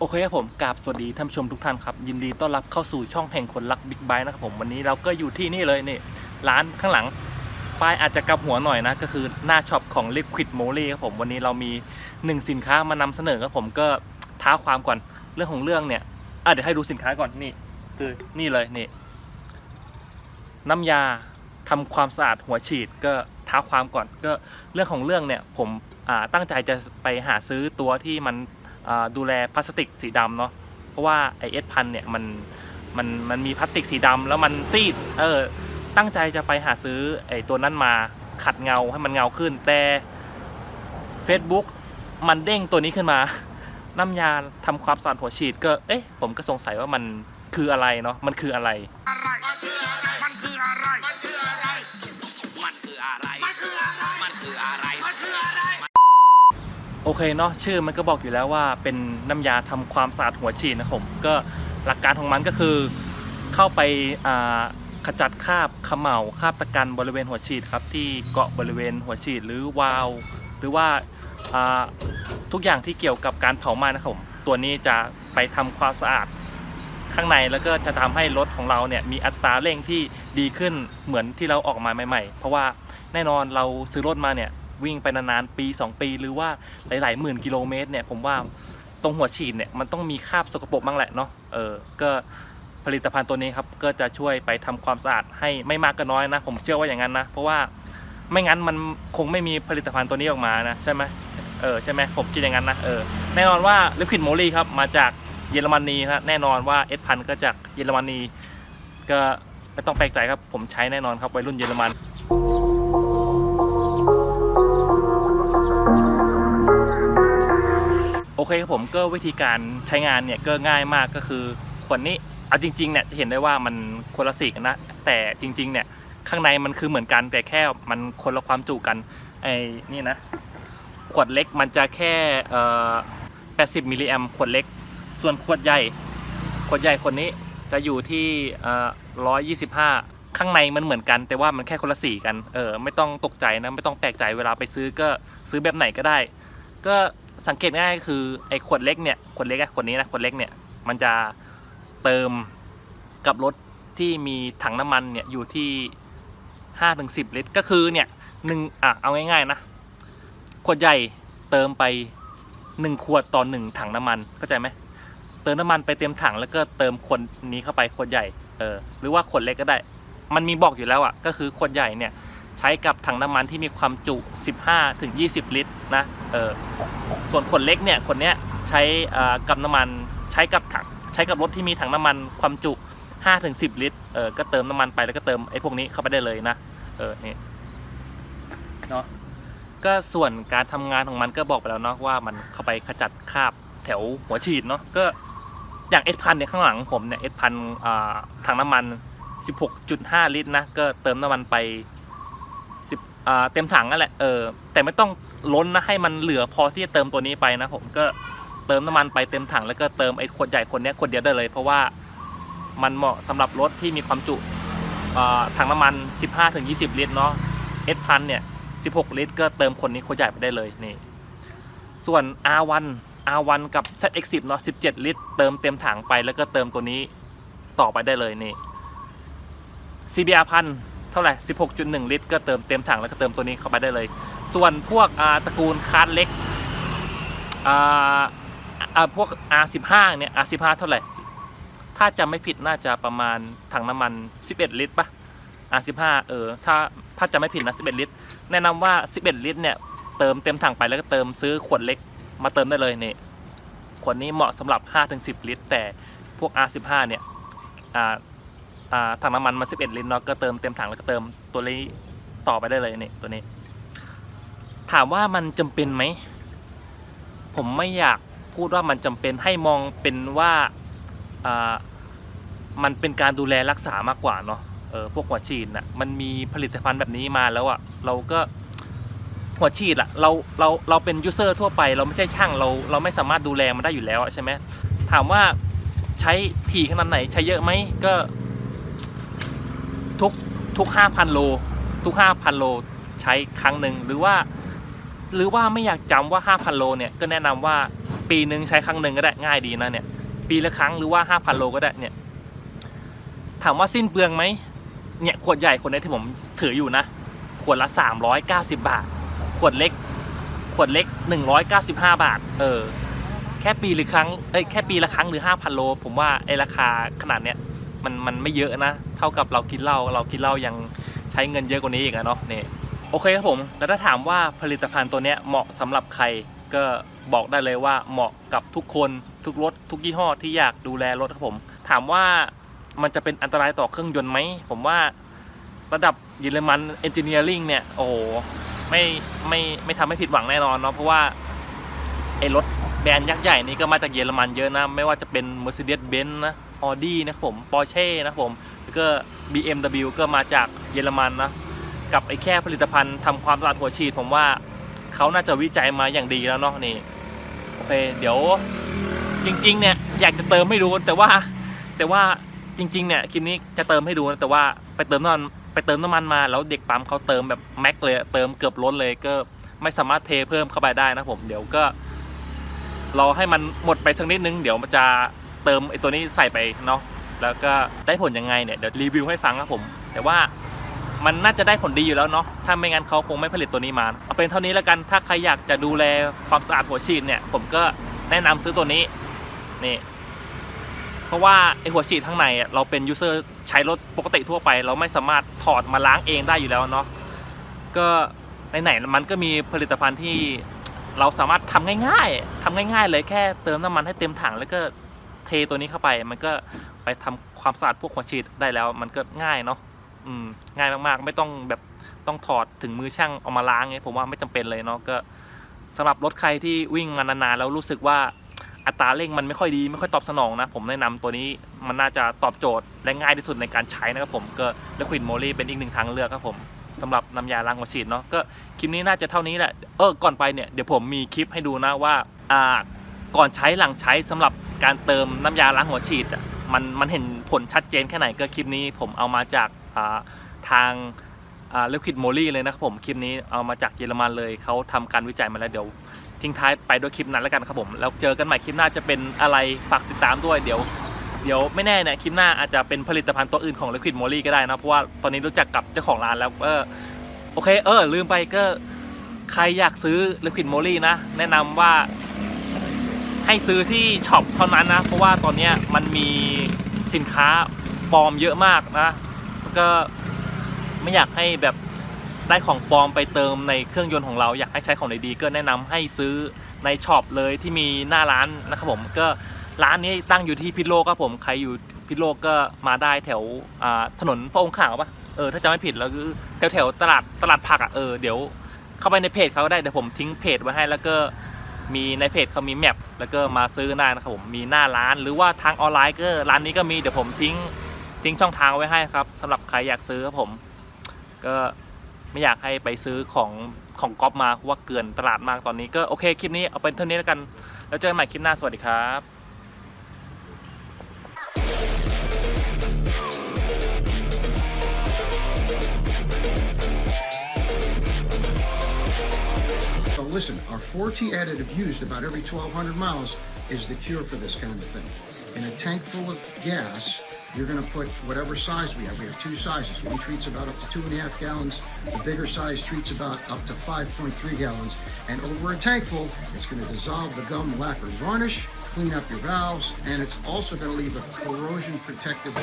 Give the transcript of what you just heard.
โอเคครับผมกราบสวัสดีท่านผู้ชมทุกท่านครับ ยินดีต้อนรับเข้าสู่ช่องแห่งคนรักบิ๊กไบค์นะครับผมวันนี้เราก็อยู่ที่นี่เลยนี่ร้านข้างหลังป้ายอาจจะกลับหัวหน่อยนะ ก็คือหน้าช็อปของ Liquid m o l y ครับผมวันนี้เรามีหนึ่งสินค้ามานำเสนอครับผมก็ท้าความก่อนเรื่องของเรื่องเนี่ยอะเดี๋ยวให้ดูสินค้าก่อนนี่คือนี่เลยนี่น้ำยาทำความสะอาดหัวฉีดก็ท้าความก่อนก็เรื่องของเรื่องเนี่ยผมอ่าตั้งใจจะไปหาซื้อตัวที่มัน ดูแลพลาสติกสีดำเนาะเพราะว่าไอเอสพันเนี่ยมันมันมันมีพลาสติกสีดำแล้วมันซีดเออตั้งใจจะไปหาซื้อไอตัวนั้นมาขัดเงาให้มันเงาขึ้นแต่ Facebook มันเด้งตัวนี้ขึ้นมา น้ำยาทำความสะอาดหัวฉีดก็เอ๊ะผมก็สงสัยว่ามันคืออะไรเนาะมันคืออะไร โอเคเนาะชื่อมันก็บอกอยู่แล้วว่าเป็นน้ำยาทำความสะอาดหัวฉีดนะครับผมก็หลักการของมันก็คือเข้าไปขจัดคราบขม่าคราบตะกันบริเวณหัวฉีดครับที่เกาะบริเวณหัวฉีดหรือวาล์วหรือว่าอ่าทุกอย่างที่เกี่ยวกับการเผาไหม้นะครับผมตัวนี้จะไปทำความสะอาดข้างในแล้วก็จะทำให้รถของเราเนี่ยมีอัตราเร่งที่ดีขึ้นเหมือนที่เราออกมาใหม่ ๆ เพราะว่าแน่นอนเราซื้อรถมาเนี่ย วิ่งไปนานๆปี 2 ปีหรือว่าหลายๆหมื่นกิโลเมตรเนี่ยผมว่าตรงหัวฉีดเนี่ยมันต้องมีคราบสกปรกบ้างแหละเนาะเออก็ผลิตภัณฑ์ตัวนี้ครับก็จะช่วยไปทำความสะอาดให้ไม่มากก็น้อยนะ ผมเชื่อว่าอย่างนั้นนะ เพราะว่าไม่งั้นมันคงไม่มีผลิตภัณฑ์ตัวนี้ออกมานะใช่ไหมเออใช่ไหมผมคิดอย่างนั้นนะเออแน่นอนว่าลิควิดโมลีครับมาจากเยอรมนีครับแน่นอนว่าเอสพันก็จากเยอรมนี ก็ไม่ต้องแปลกใจครับผมใช้แน่นอนครับวัยรุ่นเยอรมัน เคครับผมก็วิธีการใช้งานเนี่ยก็ง่ายมากก็คือขวดนี้เอาจริงๆเนี่ยจะเห็นได้ว่ามันคนละสีกันนะแต่จริงๆเนี่ยข้างในมันคือเหมือนกันแต่แค่มันคนละความจุกันไอ้นี่นะขวดเล็กมันจะแค่เอ่อ80มิลลิแอมขวดเล็ก ส่วนขวดใหญ่ขวดใหญ่คนนี้จะอยู่ที่เอ่อ125 ข้างในมันเหมือนกัน แต่ว่ามันแค่คนละสีกันเออไม่ต้องตกใจนะไม่ต้องแปลกใจเวลาไปซื้อก็ซื้อแบบไหนก็ได้ ก็ สังเกตง่ายคือไอ้ขวดเล็กเนี่ยขวดเล็กอะขวดนี้นะขวดเล็กเนี่ยมันจะเติมกับรถที่มีถังน้ำมันเนี่ยอยู่ที่5ถึง10ลิตร ก็คือเนี่ยหนึ่งอะเอาง่ายๆนะขวดใหญ่เติมไป1ขวดต่อ1ถังน้ำมันเข้าใจไหมเติมน้ำมันไปเต็มถังแล้วก็เติมขวดนี้เข้าไปขวดใหญ่เออหรือว่าขวดเล็กก็ได้ มันมีบอกอยู่แล้วอะก็คือขวดใหญ่เนี่ย ใช้กับถังน้ำมันที่มีความจุ 15ถึง20 ลิตรนะเออส่วนขวดเล็กเนี่ยขวดเนี้ยใช้อ่ากับน้ำมันใช้กับถังใช้กับรถที่มีถังน้ำมันความจุ5ถึง10 ลิตรเออก็เติมน้ำมันไปแล้วก็เติมไอ้พวกนี้เข้าไปได้เลยนะเออนี่เนาะก็ส่วนการทำงานของมันก็บอกไปแล้วเนาะว่ามันเข้าไปขจัดคราบแถวหัวฉีดเนาะก็อย่างเอสพันเนี่ยข้างหลังผมเนี่ยเอสพันถังน้ำมัน 16.5 ลิตรนะก็เติมน้ำมันไป เต็มถังนั่นแหละเออแต่ไม่ต้องล้นนะให้มันเหลือพอที่จะเติมตัวนี้ไปนะผมก็เติมน้ำมันไปเต็มถังแล้วก็เติมไอ้ขวดใหญ่คนนี้ขวดเดียวได้เลย เพราะว่ามันเหมาะสำหรับรถที่มีความจุถังน้ำมัน 15-20 ลิตรเนาะเอสพันเนี่ย 16 ลิตร ก็เติมคนนี้โคตรใหญ่ไปได้เลยนี่ส่วน R1 R1 กับ ZX10 เนาะ17 ลิตร เติมเต็มถังไปแล้วก็เติมตัวนี้ต่อไปได้เลยนี่ CBR พัน เท่าไหร่ 16.1 ลิตร ก็เติมเต็มถังแล้วก็เติมตัวนี้เข้าไปได้เลย ส่วนพวกอ่าตระกูลคาร์ดเล็กอ่าอ่าพวก R15 เนี่ย R15 เท่าไหร่ ถ้าจำไม่ผิดน่าจะประมาณถังน้ำมัน 11 ลิตรปะ R15 เออ ถ้าถ้าจะไม่ผิดนะ 11 ลิตร แนะนำว่า 11 ลิตรเนี่ย เติมเต็มถังไปแล้วก็เติมซื้อขวดเล็กมาเติมได้เลยนี่ขวดนี้เหมาะสำหรับ 5-10 ลิตร แต่พวก R15 เนี่ยอ่า ถังน้ำมันมา11 ลิตรเนาะก็เติมเต็มถังแล้วก็เติมตัวนี้ต่อไปได้เลยนี่ตัวนี้ ถามว่ามันจำเป็นไหม ผมไม่อยากพูดว่ามันจำเป็นให้มองเป็นว่ามันเป็นการดูแลรักษามากกว่าเนาะเออพวกหัวฉีดน่ะมันมีผลิตภัณฑ์แบบนี้มาแล้วอะ่ะเราก็หัวฉีดอะ่ะเราเราเราเป็นยูเซอร์ทั่วไป เราไม่ใช่ช่างเราเราไม่สามารถดูแลมันได้อยู่แล้วใช่ไหมถามว่าใช้ถี่ขนาดไหนใช้เยอะไหมก็ ทุกทุกห้าพันโล ทุกห้าพันโลใช้ครั้งหนึ่งหรือว่า หรือว่าไม่อยากจำว่าห้าพันโลเนี่ยก็แนะนำว่าปีหนึ่งใช้ครั้งหนึ่งก็ได้ง่ายดีนะเนี่ยปีละครั้งหรือว่า 5,000 โลก็ได้เนี่ยถามว่าสิ้นเปลืองไหมเนี่ยขวดใหญ่คนนี้ที่ผมถืออยู่นะ ขวดละ 390 บาท ขวดเล็ก ขวดเล็ก 195 บาท เออ แค่ปีหรือครั้ง เอ้ย แค่ปีละครั้งหรือ 5,000 โล ผมว่าไอราคาขนาดเนี้ย มันมันไม่เยอะนะ เท่ากับเรากินเหล้าเรากินเหล้ายังใช้เงินเยอะกว่านี้อีกอะเนาะนี่โอเคครับผมแล้วถ้าถามว่าผลิตภัณฑ์ตัวเนี้ยเหมาะสำหรับใครก็บอกได้เลยว่าเหมาะกับทุกคนทุกรถทุกยี่ห้อที่อยากดูแลรถครับผม ถามว่ามันจะเป็นอันตรายต่อเครื่องยนต์ไหม ผมว่าระดับเยอรมันเอนจิเนียริงเนี่ย โอ้โหไม่ไม่ไม่ทำให้ผิดหวังแน่นอนเนาะเพราะว่าไอ้รถแบรนด์ยักษ์ใหญ่นี่ก็มาจากเยอรมันเยอะนะ ไม่ว่าจะเป็น Mercedes-Benz นะ Audi นะครับผม Porsche นะครับผม แล้วก็ BMW ก็มาจากเยอรมันนะ กับไอ้แค่ผลิตภัณฑ์ทำความสะอาดหัวฉีด ผมว่าเขาน่าจะวิจัยมาอย่างดีแล้วเนาะนี่ โอเค เดี๋ยวจริงๆเนี่ยอยากจะเติมให้ดูแต่ว่าแต่ว่าจริง ๆ เนี่ยคลิปนี้จะเติมให้ดูนะแต่ว่าไปเติมน้ำมันไปเติมน้ำมันมาแล้วเด็กปั๊มเขาเติมแบบแม็กเลยเติมเกือบล้นเลยก็ไม่สามารถเทเพิ่มเข้าไปได้นะผมเดี๋ยวก็รอให้มันหมดไปสักนิดนึง เดี๋ยวมันจะ เติมไอตัวนี้ใส่ไปเนาะแล้วก็ได้ผลยังไงเนี่ยเดี๋ยวรีวิวให้ฟังครับผม แต่ว่ามันน่าจะได้ผลดีอยู่แล้วเนาะถ้าไม่งั้นเขาคงไม่ผลิตตัวนี้มา เอาเป็นเท่านี้แล้วกันถ้าใครอยากจะดูแลความสะอาดหัวฉีดเนี่ย ผมก็แนะนำซื้อตัวนี้นี่เพราะว่าไอหัวฉีดข้างในเราเป็นยูเซอร์ใช้รถปกติทั่วไป เราไม่สามารถถอดมาล้างเองได้อยู่แล้วเนาะก็ไหนๆมันก็มีผลิตภัณฑ์ที่เราสามารถทำง่าย ๆทำง่าย ๆ เลยแค่เติมน้ำมันให้เต็มถังแล้วก็ เทตัวนี้เข้าไปมันก็ไปทำความสะอาดพวกหัวฉีดได้แล้ว มันก็ง่ายเนาะอืมง่ายมากๆ ไม่ต้องแบบต้องถอดถึงมือช่างเอามาล้างไงผมว่าไม่จำเป็นเลยเนาะก็สำหรับรถใครที่วิ่งมานานๆแล้วรู้สึกว่าอัตราเร่งมันไม่ค่อยดีไม่ค่อยตอบสนองนะ ผมแนะนำตัวนี้มันน่าจะตอบโจทย์และง่ายที่สุดในการใช้นะครับผมก็เลควิดโมลีเป็นอีกหนึ่งทางเลือกครับผมสำหรับน้ำยาล้างหัวฉีดเนาะก็คลิปนี้น่าจะเท่านี้แหละเออก่อนไปเนี่ยเดี๋ยวผมมีคลิปให้ดูนะว่าอ่า ก่อนใช้หลังใช้สำหรับการเติมน้ำยาล้างหัวฉีดมันมันเห็นผลชัดเจนแค่ไหนก็คลิปนี้ผมเอามาจากทางอ่าเลควิดโมลีเลยนะครับผมคลิปนี้เอามาจากเยอรมันเลยเขาทำการวิจัยมาแล้วเดี๋ยวทิ้งท้ายไปด้วยคลิปนั้นแล้วกันครับผมแล้วเจอกันใหม่คลิปหน้าจะเป็นอะไรฝากติดตามด้วยเดี๋ยวเดี๋ยวไม่แน่เนี่ยคลิปหน้าอาจจะเป็นผลิตภัณฑ์ตัวอื่นของ Liquid Moly ก็ได้นะเพราะว่าตอนนี้รู้จักกับเจ้าของร้านแล้วเออโอเคเออลืมไปก็ใครอยากซื้อ Liquid Moly นะแนะนำว่า ให้ซื้อที่ช็อปเท่านั้นนะ เพราะว่าตอนนี้มันมีสินค้าปลอมเยอะมากนะแล้วก็ไม่อยากให้แบบได้ของปลอมไปเติมในเครื่องยนต์ของเราอยากให้ใช้ของดีๆก็แนะนำให้ซื้อในช็อปเลยที่มีหน้าร้านนะครับผมก็ร้านนี้ตั้งอยู่ที่พิรุโลกครับผมใครอยู่พิรุโลกก็มาได้แถวถนนพระองค์ขาวปะเออถ้าจะไม่ผิดแล้วคือแถวแถวตลาดตลาดผักอะเออเดี๋ยวเข้าไปในเพจเขาก็ได้เดี๋ยวผมทิ้งเพจไว้ให้แล้วก็ มีในเพจเขามีแมปแล้วก็มาซื้อได้นะครับผมมีหน้าร้าน หรือว่าทางออนไลน์ก็ร้านนี้ก็มีเดี๋ยวผมทิ้งทิ้งช่องทางไว้ให้ครับสำหรับใครอยากซื้อครับผม ก็ไม่อยากให้ไปซื้อของของก๊อปมาเพราะว่าเกินตลาดมากตอนนี้ก็โอเคคลิปนี้เอาเป็นเท่านี้แล้วกัน แล้วเจอกันใหม่คลิปหน้าสวัสดีครับ listen, our 4T additive used about every 1,200 miles is the cure for this kind of thing. In a tank full of gas, you're going to put whatever size we have. We have two sizes. One treats about up to two and a half gallons. The bigger size treats about up to 5.3 gallons. And over a tank full, it's going to dissolve the gum lacquer varnish, clean up your valves, and it's also going to leave a corrosion protective.